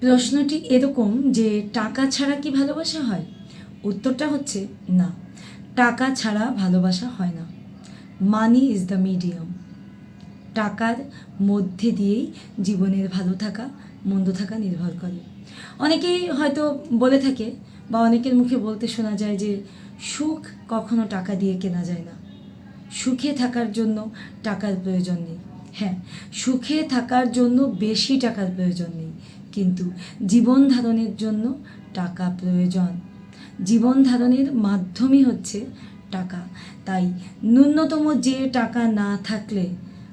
প্রশ্নটি এরকম যে, টাকা ছাড়া কি ভালোবাসা হয়? উত্তরটা হচ্ছে না। টাকা ছাড়া ভালোবাসা হয় না। মানি ইজ দ্য মিডিয়াম টাকার মধ্যে দিয়েই জীবনের ভালো থাকা, মন্দ থাকা নির্ভর করে। অনেকেই হয়তো বলে থাকে বা অনেকের মুখে বলতে শোনা যায় যে, সুখ কখনো টাকা দিয়ে কেনা যায় না। সুখে থাকার জন্য টাকার প্রয়োজন নেই। হ্যাঁ সুখে থাকার জন্য বেশি টাকার প্রয়োজন নেই। কিন্তু জীবন ধারণের জন্য টাকা প্রয়োজন। জীবন ধারণের মাধ্যমই হচ্ছে টাকা। তাই ন্যূনতম যে টাকা না থাকলে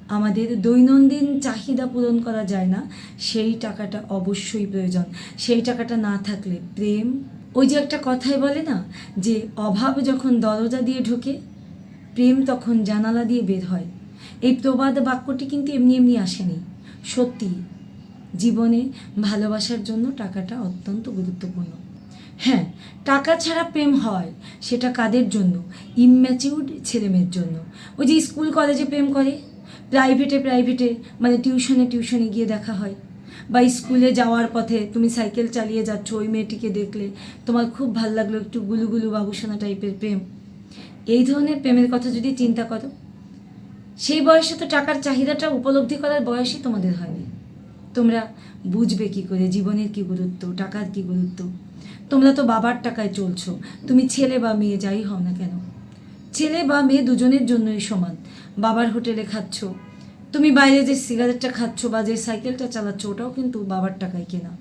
আমাদের দৈনন্দিন চাহিদা পূরণ করা যায় না, সেই টাকাটা অবশ্যই প্রয়োজন। সেই টাকাটা না থাকলে প্রেম, ওই যে একটা কথাই বলে না, যে অভাব যখন দরজা দিয়ে ঢোকে, প্রেম তখন জানালা দিয়ে বের হয়। এই প্রবাদ বাক্যটি কিন্তু এমনি এমনি আসেনি। সত্যি জীবনে ভালোবাসার জন্য টাকাটা অত্যন্ত গুরুত্বপূর্ণ। হ্যাঁ টাকা ছাড়া প্রেম হয়, সেটা কাদের জন্য? ইম্যাচিউর্ড ছেলেমেয়ের জন্য। ওই যে স্কুল, কলেজে প্রেম করে প্রাইভেটে প্রাইভেটে মানে টিউশনে টিউশনে গিয়ে দেখা হয়। বা স্কুলে যাওয়ার পথে তুমি সাইকেল চালিয়ে যাচ্ছ, ওই মেয়েটিকে দেখলে তোমার খুব ভালো লাগল একটু গুলুগুলু বাবুসোনা টাইপের প্রেম। এই ধরনের প্রেমের কথা যদি চিন্তা করো, সেই বয়সে তো টাকার চাহিদাটা উপলব্ধি করার বয়সই তোমাদের হয়নি। তোমরা বুঝবে কি করে, জীবনের কি গুরুত্ব, টাকার কি গুরুত্ব? তোমরা তো বাবার টাকায় চলছো, তুমি ছেলে বা মেয়ে যাই হও না কেন? ছেলে বা মেয়ে দুজনের জন্যই সমান। বাবার হোটেলে খাচ্ছ, তুমি বাইরে যে সিগারেটটা খাচ্ছ বা যে সাইকেলটা চালাচ্ছ, ওটাও কিন্তু বাবার টাকায় কেনা।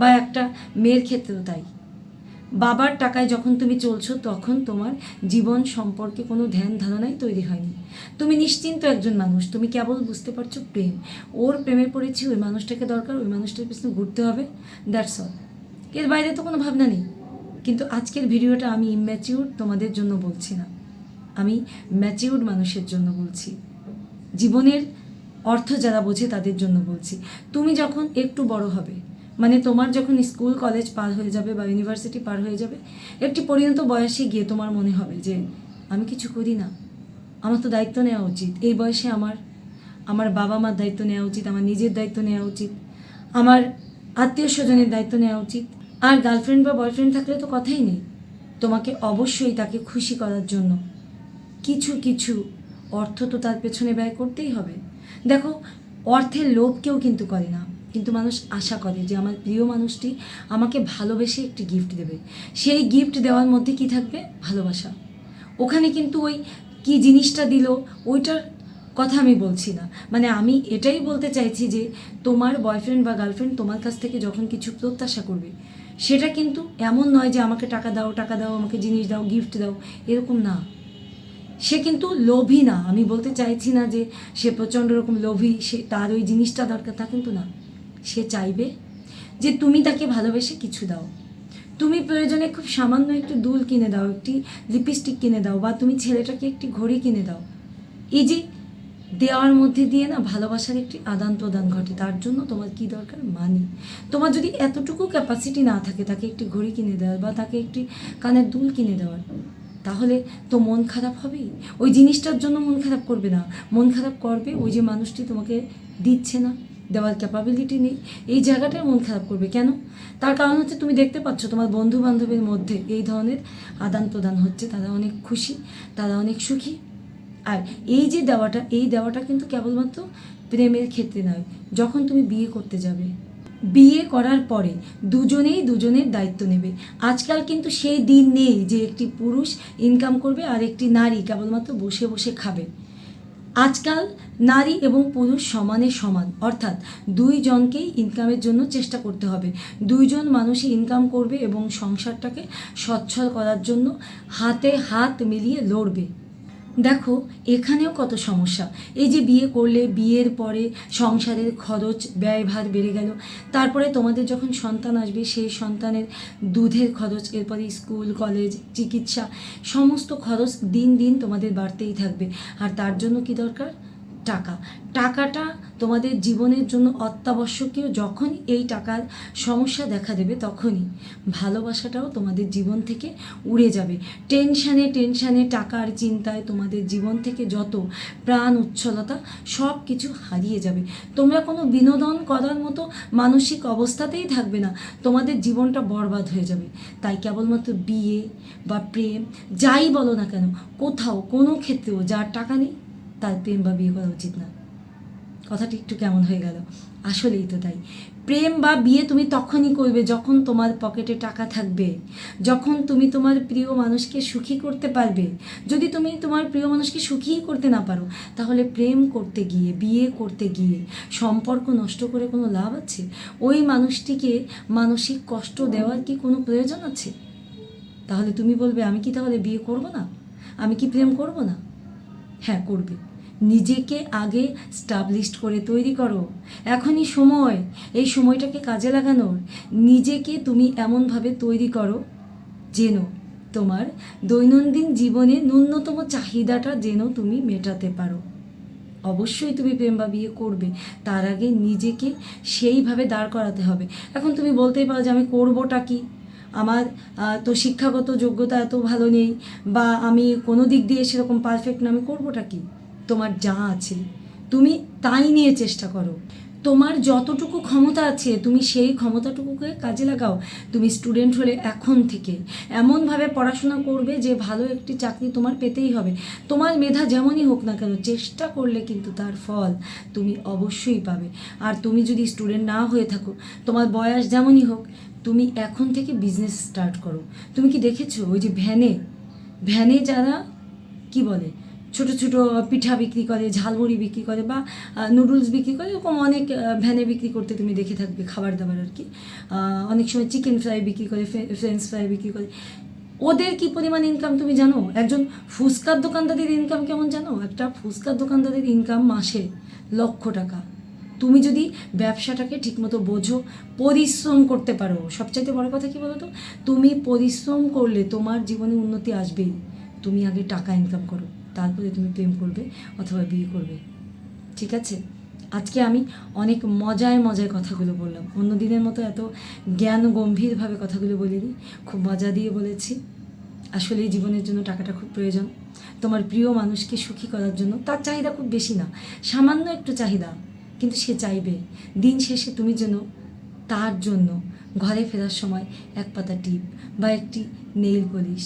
বা একটা মেয়ের ক্ষেত্রেও তাই। বাবার টাকায় যখন তুমি চলছো, তখন তোমার জীবন সম্পর্কে কোনো ধ্যান ধারণাই তৈরি হয়নি। তুমি নিশ্চিন্ত একজন মানুষ, তুমি কেবল বুঝতে পারছ প্রেম। ওর প্রেমে পড়েছি, ওই মানুষটাকে দরকার, ওই মানুষটার পিছনে ঘুরতে হবে দ্যাটস অল এর বাইরে তো কোনো ভাবনা নেই। কিন্তু আজকের ভিডিওটা আমি ইম্যাচিউর তোমাদের জন্য বলছি না। আমি ম্যাচিউর্ড মানুষের জন্য বলছি। জীবনের অর্থ যারা বোঝে তাদের জন্য বলছি। তুমি যখন একটু বড় হবে মানে তোমার যখন স্কুল, কলেজ পার হয়ে যাবে বা ইউনিভার্সিটি পার হয়ে যাবে, একটি পরিণত বয়সে গিয়ে তোমার মনে হবে যে, আমি কিছু করি না। আমার তো দায়িত্ব নেওয়া উচিত। এই বয়সে আমার আমার বাবা মার দায়িত্ব নেওয়া উচিত, আমার নিজের দায়িত্ব নেওয়া উচিত, আমার আত্মীয় স্বজনের দায়িত্ব নেওয়া উচিত। আর গার্লফ্রেন্ড বা বয়ফ্রেন্ড থাকলে তো কথাই নেই। তোমাকে অবশ্যই তাকে খুশি করার জন্য কিছু কিছু অর্থ তো তার পেছনে ব্যয় করতেই হবে। দেখো, অর্থের লোভ কেউ কিন্তু করে না। কিন্তু মানুষ আশা করে যে আমার প্রিয় মানুষটি আমাকে ভালোবেসে একটি গিফট দেবে। সেই গিফট দেওয়ার মধ্যে কি থাকবে? ভালোবাসা। ওখানে কিন্তু ওই কি জিনিসটা দিল, ওইটার কথা আমি বলছি না। মানে আমি এটাই বলতে চাইছি যে তোমার বয়ফ্রেন্ড বা গার্লফ্রেন্ড তোমার কাছ থেকে যখন কিছু প্রত্যাশা করবে, সেটা কিন্তু এমন নয় যে আমাকে টাকা দাও টাকা দাও, আমাকে জিনিস দাও গিফট দাও, এরকম না। সে কিন্তু লোভী না। আমি বলতে চাইছি না যে সে প্রচণ্ড রকম লোভী, সে তার ওই জিনিসটা দরকার, তা কিন্তু না। সে চাইবে যে তুমি তাকে ভালোবেসে কিছু দাও। তুমি প্রয়োজনে খুব সামান্য একটু দুল কিনে দাও, একটি লিপস্টিক কিনে দাও বা তুমি ছেলেটাকে একটি ঘড়ি কিনে দাও। এই যে দেওয়ার মধ্যে দিয়ে না ভালোবাসার একটি আদান প্রদান ঘটে, তার জন্য তোমার কি দরকার? মানি তোমার যদি এতটুকু ক্যাপাসিটি না থাকে তাকে একটি ঘড়ি কিনে দেওয়ার বা তাকে একটি কানের দুল কিনে দেওয়ার, তাহলে তো মন খারাপ হবেই। ওই জিনিসটার জন্য মন খারাপ করবে না। মন খারাপ করবে ওই যে মানুষটি তোমাকে দিচ্ছে না। দেওয়ার ক্যাপাবিলিটি নেই। এই জায়গাটায় মন খারাপ করবে কেন? তার কারণ হচ্ছে তুমি দেখতে পাচ্ছ তোমার বন্ধু বান্ধবের মধ্যে এই ধরনের আদান প্রদান হচ্ছে। তারা অনেক খুশি, তারা অনেক সুখী। আর এই যে দেওয়াটা, এই দেওয়াটা কিন্তু কেবলমাত্র প্রেমের ক্ষেত্রে নয়, যখন তুমি বিয়ে করতে যাবে। বিয়ে করার পরে দুজনেই দুজনের দায়িত্ব নেবে। আজকাল কিন্তু সেই দিন নেই যে একটি পুরুষ ইনকাম করবে আর একটি নারী কেবলমাত্র বসে বসে খাবে। আজকাল নারী এবং পুরুষ সমানে সমান, অর্থাৎ দুইজনকেই ইনকামের জন্য চেষ্টা করতে হবে। দুইজন মানুষই ইনকাম করবে এবং সংসারটাকে সচ্ছল করার জন্য হাতে হাত মিলিয়ে লড়বে। দেখো, এখানেও কত সমস্যা। এই যে বিয়ে করলে, বিয়ের পরে সংসারের খরচ, ব্যয়ভার বেড়ে গেল। তারপরে তোমাদের যখন সন্তান আসবে, সেই সন্তানের দুধের খরচ, এরপরে স্কুল, কলেজ, চিকিৎসা, সমস্ত খরচ দিন দিন তোমাদের বাড়তেই থাকবে। আর তার জন্য কি দরকার? টাকা। টাকাটা তোমাদের জীবনের জন্য অত্যাবশ্যকীয় যখন এই টাকার সমস্যা দেখা দেবে তখনই। ভালোবাসাটাও তোমাদের জীবন থেকে উড়ে যাবে। টেনশানে টেনশানে টাকার চিন্তায় তোমাদের জীবন থেকে যত প্রাণ উচ্ছলতা সব কিছু হারিয়ে যাবে। তোমরা কোনো বিনোদন করার মতো মানসিক অবস্থাতেই থাকবে না। তোমাদের জীবনটা বরবাদ হয়ে যাবে। তাই কেবলমাত্র বিয়ে বা প্রেম, যাই বলো না কেন, কোথাও কোনো ক্ষেত্রেও যার টাকা নেই তার প্রেম বা বিয়ে করা উচিত না। কথাটি একটু কেমন হয়ে গেল। আসলেই তো তাই। প্রেম বা বিয়ে তুমি তখনই করবে যখন তোমার পকেটে টাকা থাকবে, যখন তুমি তোমার প্রিয় মানুষকে সুখী করতে পারবে। যদি তুমি তোমার প্রিয় মানুষকে সুখীই করতে না পারো, তাহলে প্রেম করতে গিয়ে, বিয়ে করতে গিয়ে সম্পর্ক নষ্ট করে কোনো লাভ আছে? ওই মানুষটিকে মানসিক কষ্ট দেওয়ার কি কোনো প্রয়োজন আছে? তাহলে তুমি বলবে, আমি কি তাহলে বিয়ে করব না? আমি কি প্রেম করব না? হ্যাঁ করবে। নিজেকে আগে স্টাবলিশড করে তৈরি করো। এখনই সময়, এই সময়টাকে কাজে লাগানোর নিজেকে তুমি এমনভাবে তৈরি করো যেন তোমার দৈনন্দিন জীবনে ন্যূনতম চাহিদাটা যেন তুমি মেটাতে পারো। অবশ্যই তুমি প্রেম বা বিয়ে করবে, তার আগে নিজেকে সেইভাবে দাঁড় করাতে হবে। এখন তুমি বলতেই পারো যে আমি করবোটা কি? আমার তো শিক্ষাগত যোগ্যতা এত ভালো নেই, বা আমি কোনো দিক দিয়ে সেরকম পারফেক্ট না, আমি করবোটা কি? তোমার যা আছে, তুমি তাই নিয়ে চেষ্টা করো। তোমার যতটুকু ক্ষমতা আছে, তুমি সেই ক্ষমতাটুকুকে কাজে লাগাও। তুমি স্টুডেন্ট হলে এখন থেকে। এমনভাবে পড়াশোনা করবে যে ভালো একটি চাকরি তোমার পেতেই হবে। তোমার মেধা যেমনই হোক না কেন, চেষ্টা করলে কিন্তু তার ফল তুমি অবশ্যই পাবে। আর তুমি যদি স্টুডেন্ট না হয়ে থাকো, তোমার বয়স যেমনই হোক, তুমি এখন থেকে বিজনেস স্টার্ট করো। তুমি কি দেখেছ ওই যে ভ্যানে? ভ্যানে যারা, কি বলে? ছোট ছোট পিঠা বিক্রি করে, ঝালমুড়ি বিক্রি করে বা নুডলস বিক্রি করে, এরকম অনেক ভ্যানে বিক্রি করতে তুমি দেখে থাকবে খাবার দাবার আর কি। অনেক সময় চিকেন ফ্রাই বিক্রি করে ফ্রেঞ্চ ফ্রাই বিক্রি করে। ওদের কি পরিমাণ ইনকাম তুমি জানো? একজন ফুচকার দোকানদারের ইনকাম কেমন জানো? একটা ফুচকার দোকানদারের ইনকাম মাসে লক্ষ টাকা। তুমি যদি ব্যবসাটাকে ঠিকমতো বোঝো, পরিশ্রম করতে পারো। সবচাইতে বড় কথা কি বলো তো তুমি পরিশ্রম করলে তোমার জীবনে উন্নতি আসবেই। তুমি আগে টাকা ইনকাম করো। তারপরে তুমি প্রেম করবে অথবা বিয়ে করবে। ঠিক আছে? আজকে আমি অনেক মজায় মজায় কথাগুলো বললাম। অন্য দিনের মতো এত জ্ঞান গম্ভীরভাবে কথাগুলো বলিনি। খুব মজা দিয়ে বলেছি। আসলে জীবনের জন্য টাকাটা খুব প্রয়োজন। তোমার প্রিয় মানুষকে সুখী করার জন্য তার চাহিদা খুব বেশি না। সামান্য একটু চাহিদা, কিন্তু সে চাইবে। দিন শেষে তুমি যেন তার জন্য ঘরে ফেরার সময় এক পাতা টিপ বা একটি নেইল পলিশ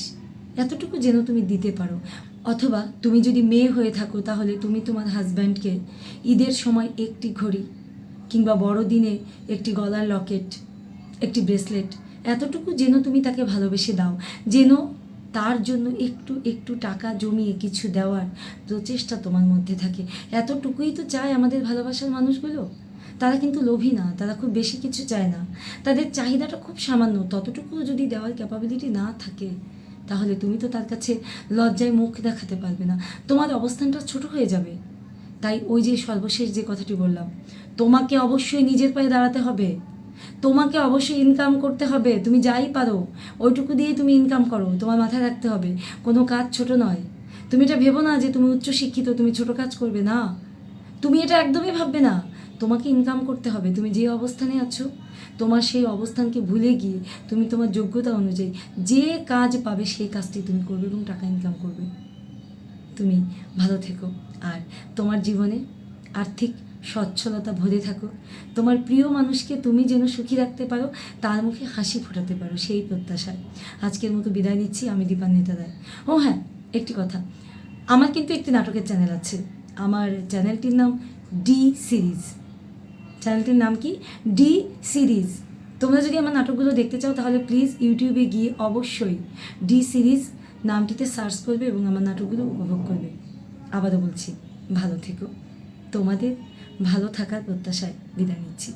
এতটুকু যেন তুমি দিতে পারো। অথবা তুমি যদি মেয়ে হয়ে থাকো, তাহলে তুমি তোমার হাজব্যান্ডকে ঈদের সময় একটি ঘড়ি কিংবা বড়দিনে একটি গলার লকেট একটি ব্রেসলেট এতটুকু যেন তুমি তাকে ভালোবেসে দাও, যেন তার জন্য একটু একটু টাকা জমিয়ে কিছু দেওয়ার প্রচেষ্টা তোমার মধ্যে থাকে। এতটুকুই তো চায় আমাদের ভালোবাসার মানুষগুলো। তারা কিন্তু লোভী না, তারা খুব বেশি কিছু চায় না। তাদের চাহিদাটা খুব সামান্য ততটুকু যদি দেওয়ার ক্যাপাবিলিটি না থাকে তাহলে তুমি তো তার কাছে লজ্জায় মুখ দেখাতে পারবে না। তোমার অবস্থানটা ছোট হয়ে যাবে। তাই ওই যে সর্বশেষ যে কথাটি বললাম, তোমাকে অবশ্যই নিজের পায়ে দাঁড়াতে হবে। তোমাকে অবশ্যই ইনকাম করতে হবে। তুমি যাই পারো, ওইটুকু দিয়েই তুমি ইনকাম করো। তোমার মাথায় রাখতে হবে, কোনো কাজ ছোট নয়। তুমি এটা ভেবো না যে তুমি উচ্চশিক্ষিত, তুমি ছোট কাজ করবে না। তুমি এটা একদমই ভাববে না। তোমাকে ইনকাম করতে হবে। তুমি যে অবস্থানে আছো, তোমার সেই অবস্থানকে ভুলে গিয়ে তুমি তোমার যোগ্যতা অনুযায়ী যে কাজ পাবে সেই কাজটি তুমি করবে এবং টাকা ইনকাম করবে। তুমি ভালো থেকো। আর তোমার জীবনে আর্থিক সচ্ছলতা ভরে থাকো। তোমার প্রিয় মানুষকে তুমি যেন সুখী রাখতে পারো, তার মুখে হাসি ফোটাতে পারো, সেই প্রত্যাশায়। আজকের মতো বিদায় নিচ্ছি, আমি দীপান্বিতা রায় ও হ্যাঁ একটি কথা। আমার কিন্তু একটি নাটকের চ্যানেল আছে। আমার চ্যানেলটির নাম ডি সিরিজ চ্যানেলটির নাম কি? ডি সিরিজ তোমরা যদি আমার নাটকগুলো দেখতে চাও, তাহলে প্লিজ ইউটিউবে গিয়ে অবশ্যই ডি সিরিজ নামটিতে সার্চ করবে এবং আমার নাটকগুলো উপভোগ করবে। আবারও বলছি, ভালো থেকো। তোমাদের ভালো থাকার প্রত্যাশায় বিদায় নিচ্ছি।